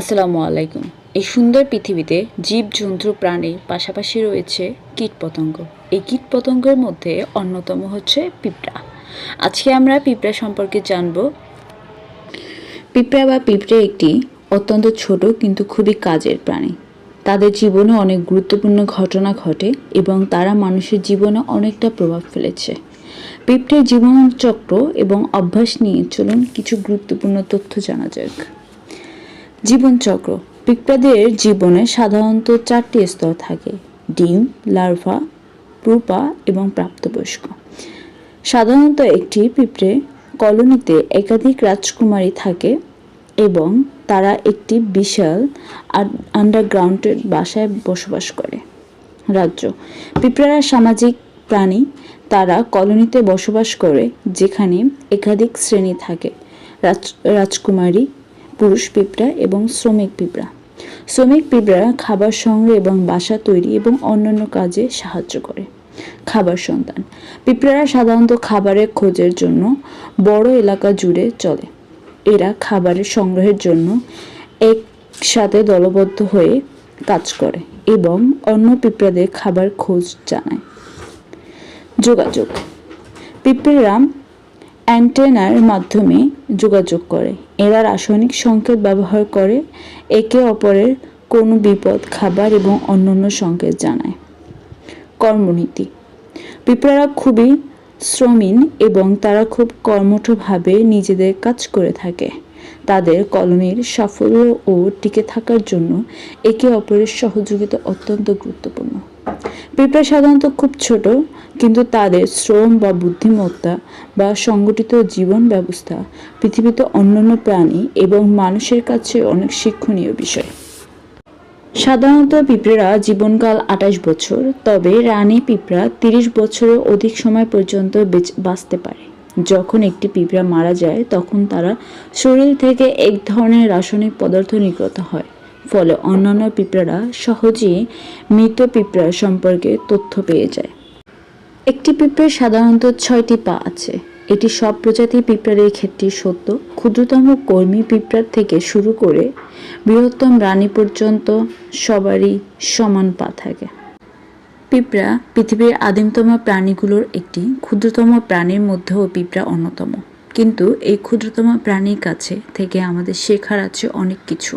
আসসালামু আলাইকুম। এই সুন্দর পৃথিবীতে জীব জন্তু প্রাণীর পাশাপাশি রয়েছে কীটপতঙ্গ এই কীটপতঙ্গের মধ্যে অন্যতম হচ্ছে পিঁপড়া। আজকে আমরা পিঁপড়া সম্পর্কে জানব। পিঁপড়া বা পিঁপড়ে একটি অত্যন্ত ছোট কিন্তু খুবই কাজের প্রাণী। তাদের জীবনে অনেক গুরুত্বপূর্ণ ঘটনা ঘটে এবং তারা মানুষের জীবনে অনেকটা প্রভাব ফেলেছে। পিঁপড়ের জীবনচক্র এবং অভ্যাস নিয়ে চলুন কিছু গুরুত্বপূর্ণ তথ্য জানা যাক। জীবনচক্র। পিঁপড়াদের জীবনে সাধারণত চারটি স্তর থাকে, ডিম, লার্ভা প্রুপা এবং প্রাপ্তবয়স্ক। সাধারণত একটি পিঁপড়ে কলোনিতে একাধিক রাজকুমারী থাকে এবং তারা একটি বিশাল আন্ডারগ্রাউন্ডের বাসায় বসবাস করে। রাজ্য। পিঁপড়ারা সামাজিক প্রাণী, তারা কলোনিতে বসবাস করে যেখানে একাধিক শ্রেণি থাকে। রাজ, রাজকুমারী পুরুষ পিঁপড়া এবং শ্রমিক পিঁপড়া। শ্রমিক পিঁপড়া খাবার সংগ্রহ এবং বাসা তৈরি এবং অন্যান্য কাজে সাহায্য করে। খাবার সন্তান। পিঁপড়ারা সাধারণত খাবারের খোঁজের জন্য বড় এলাকা জুড়ে চলে। এরা খাবারের সংগ্রহের জন্য একসাথে দলবদ্ধ হয়ে কাজ করে এবং অন্য পিঁপড়াদের খাবার খোঁজ জানায়। যোগাযোগ। পিঁপড়েরা অ্যান্টেনার মাধ্যমে যোগাযোগ করে। এরা রাসায়নিক সংকেত ব্যবহার করে একে অপরের কোনো বিপদ, খাবার এবং অন্যান্য সংকেত জানায়। কর্মনীতি। পিঁপড়ারা খুবই শ্রমীন এবং তারা খুব কর্মঠভাবে নিজেদের কাজ করে থাকে। তাদের কলোনির সাফল্য ও টিকে থাকার জন্য একে অপরের সহযোগিতা অত্যন্ত গুরুত্বপূর্ণ। পিঁপড়া সাধারণত খুব ছোট, কিন্তু তাদের শ্রম বা বুদ্ধিমত্তা বা সংগঠিত জীবন ব্যবস্থা পৃথিবীতে অন্যান্য প্রাণী এবং মানুষের কাছে অনেক শিক্ষণীয় বিষয়। সাধারণত পিঁপড়েরা জীবনকাল আঠাশ বছর, তবে রানী পিঁপড়া তিরিশ বছরের অধিক সময় পর্যন্ত বাঁচতে পারে। যখন একটি পিঁপড়া মারা যায়, তখন তারা শরীর থেকে এক ধরনের রাসায়নিক পদার্থ নির্গত হয়। ফলে অন্যান্য পিঁপড়ারা সহজেই মৃত পিঁপড়া সম্পর্কে তথ্য পেয়ে যায়। একটি পিঁপড়ার সাধারণত ছয়টি পা আছে। এটি সব প্রজাতির পিঁপড়ার ক্ষেত্রে সত্য। ক্ষুদ্রতম কর্মী পিঁপড়ার থেকে শুরু করে বৃহত্তম রানী পর্যন্ত সবারই সমান পা থাকে। পিঁপড়া পৃথিবীর আদিমতম প্রাণীগুলোর একটি ক্ষুদ্রতম প্রাণীর মধ্যেও পিঁপড়া অন্যতম। কিন্তু এই ক্ষুদ্রতম প্রাণীর কাছে থেকে আমাদের শেখার আছে অনেক কিছু।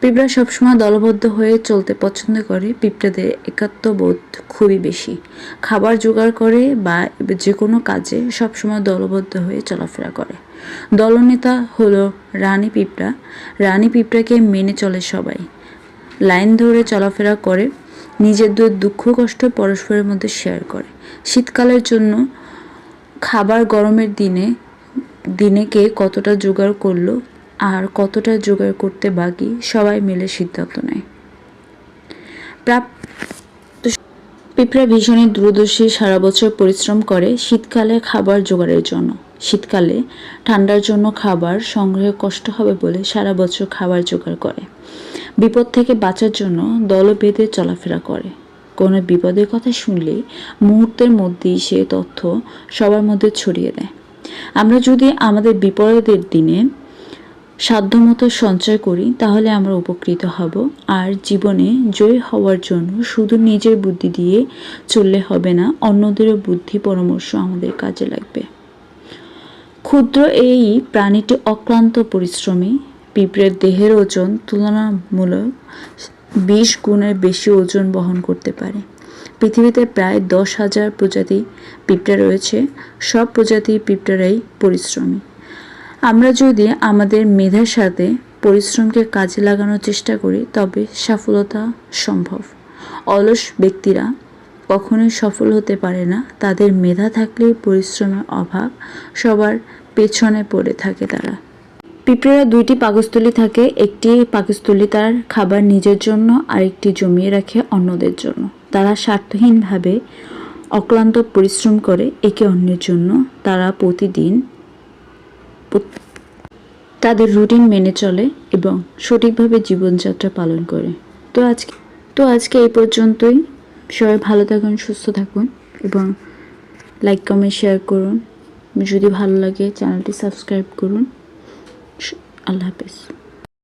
পিঁপড়া সবসময় দলবদ্ধ হয়ে চলতে পছন্দ করে। পিঁপড়াদের একাত্মবোধ খুবই বেশি। খাবার জোগাড় করে বা যে কোনো কাজে সবসময় দলবদ্ধ হয়ে চলাফেরা করে। দলনেতা হলো রানী পিঁপড়া। রানী পিঁপড়াকে মেনে চলে সবাই। লাইন ধরে চলাফেরা করে নিজের নিজেদের দুঃখ কষ্ট পরস্পরের মধ্যে শেয়ার করে। শীতকালের জন্য খাবার গরমের দিনে দিনে কে কতটা জোগাড় করল আর কতটা জোগাড় করতে বাকি, সবাই মিলে সিদ্ধান্ত নেয়। প্রাপ্ত পিঁপড়া ভীষণই দূরদর্শী, সারা বছর পরিশ্রম করে শীতকালে খাবার জোগাড়ের জন্য। শীতকালে ঠান্ডার জন্য খাবার সংগ্রহে কষ্ট হবে বলে সারা বছর খাবার জোগাড় করে। বিপদ থেকে বাঁচার জন্য দল বেঁধে চলাফেরা করে। কোনো বিপদের কথা শুনলে মুহূর্তের মধ্যেই সে তথ্য সবার মধ্যে ছড়িয়ে দেয়। আমরা যদি আমাদের বিপদের দিনে সাধ্যমতো সঞ্চয় করি, তাহলে আমরা উপকৃত হব। আর জীবনে জয়ী হওয়ার জন্য শুধু নিজের বুদ্ধি দিয়ে চললে হবে না, অন্যদেরও বুদ্ধি পরামর্শ আমাদের কাজে লাগবে। ক্ষুদ্র এই প্রাণীটি অক্লান্ত পরিশ্রমী, পিঁপড়ের দেহের ওজন তুলনামূলক বিশ গুণের বেশি ওজন বহন করতে পারে। পৃথিবীতে প্রায় দশ হাজার প্রজাতি পিঁপড়া রয়েছে, সব প্রজাতির পিঁপড়ারাই পরিশ্রমী। আমরা যদি আমাদের মেধার সাথে পরিশ্রমকে কাজে লাগানোর চেষ্টা করি, তবে সফলতা সম্ভব। অলস ব্যক্তিরা কখনোই সফল হতে পারে না। তাদের মেধা থাকলেও পরিশ্রমের অভাব সবার পেছনে পড়ে থাকে তারা। পিঁপড়েরা দুইটি পাকস্থলী থাকে। একটি পাকস্থলী তার খাবার নিজের জন্য, আরেকটি জমিয়ে রাখে অন্যদের জন্য। তারা স্বার্থহীনভাবে অক্লান্ত পরিশ্রম করে একে অন্যের জন্য। তারা প্রতিদিন প্রত- তাদের রুটিন মেনে চলে এবং সঠিকভাবে জীবনযাত্রা পালন করে। তো আজকে তো আজকে এই পর্যন্তই। সবাই ভালো থাকুন, সুস্থ থাকুন এবং লাইক কমেন্ট শেয়ার করুন। যদি ভালো লাগে চ্যানেলটি সাবস্ক্রাইব করুন। আল্লাহ হাফেজ।